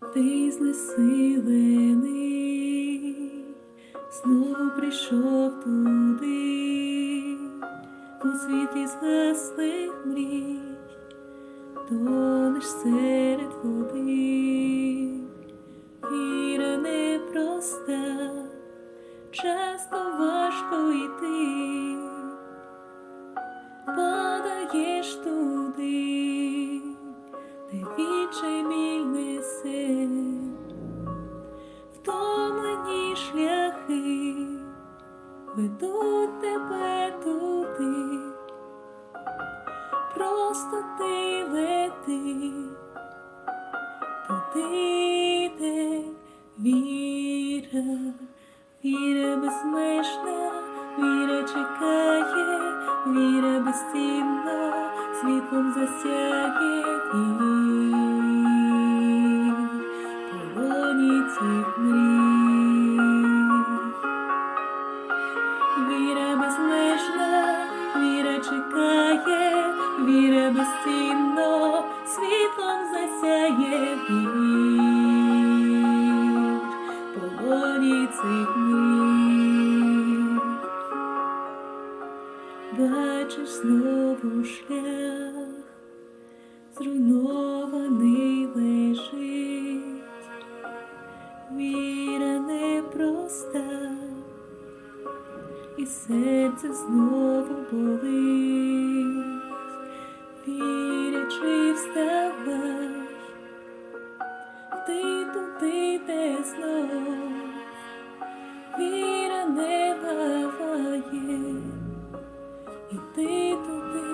Ти знесилений, знову прийшов туди, у світлі згаслих мрій, тонеш серед води, віра непроста, часто важко йти, просто ти лети, туди, де віра, віра безмежна, віра чекає, віра безцінна, світлом засяє вір, полоні цих мрій. Віра безцінно, світлом засяє вір, полоні цих мрій. Бачиш знову шлях, зруйнований лежить, віра непроста і серце знову болить, вірячи вставай, ти туди, де знов, віра не вагає, і ти і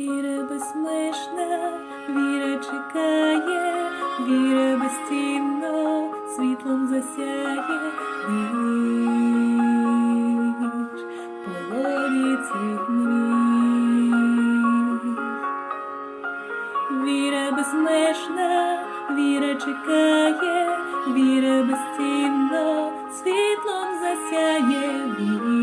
віра безмежна, віра чекає, віра безцінно, світлом засяє вір, полоні цих мрій. Віра безмежна, віра чекає, віра безцінно, світлом засяє вір,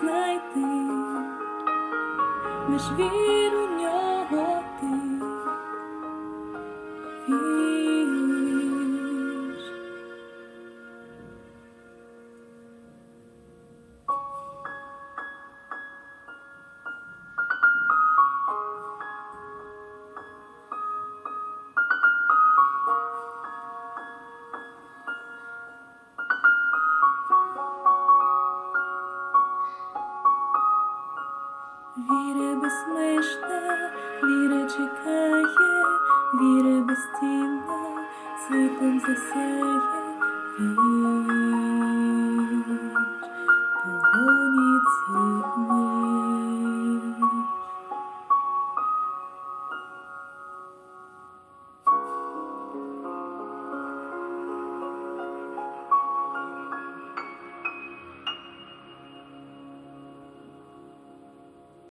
знайти, лиш віру нього ти Віри безмежна, віра чекає, віра безцінна, світом засяє вір. Погоні цей.